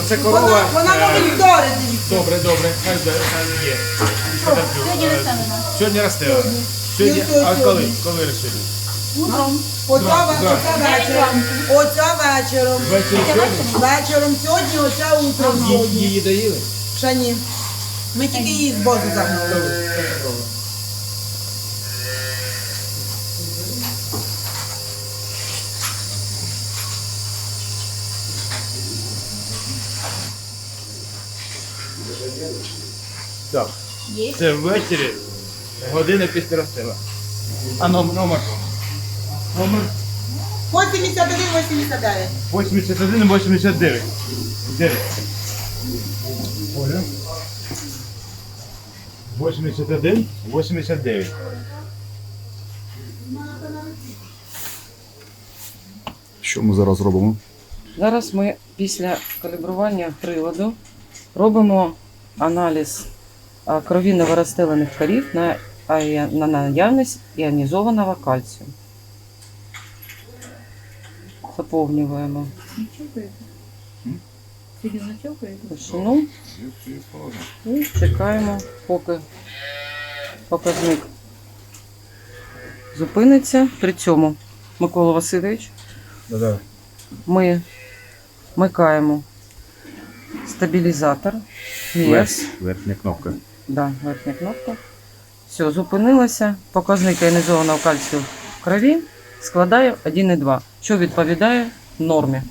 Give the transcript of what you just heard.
Оце Вона, корова. вона може вдарити. Добре, добре, хай хай є. Сьогодні росте вона. Сьогодні росте. Сьогодні, Ну, а коли? Коли росте? Утром. Оця, Да, да. оця вечором. Оця вечором. Вечором сьогодні, оця утром Її доїли? Ще ні. Ми тільки її з бозу загнали. Так. Є. Це ввечері година після розстріла. А номер? Номер? Номер 81-89. 81, 89. 9. Оля. 81, 89. Що ми зараз робимо? Зараз ми після калібрування приладу робимо аналіз крові новорозстелених корів на, на наявність іонізованого кальцію. Заповнюємо тишину і чекаємо, поки показник зупиниться. При цьому, Микола Васильович, ми вмикаємо стабілізатор. Верх, Верхня кнопка. Да, верхня кнопка. Все, зупинилося. Показник іонізованого кальцію в крові складає 1,2, що відповідає нормі.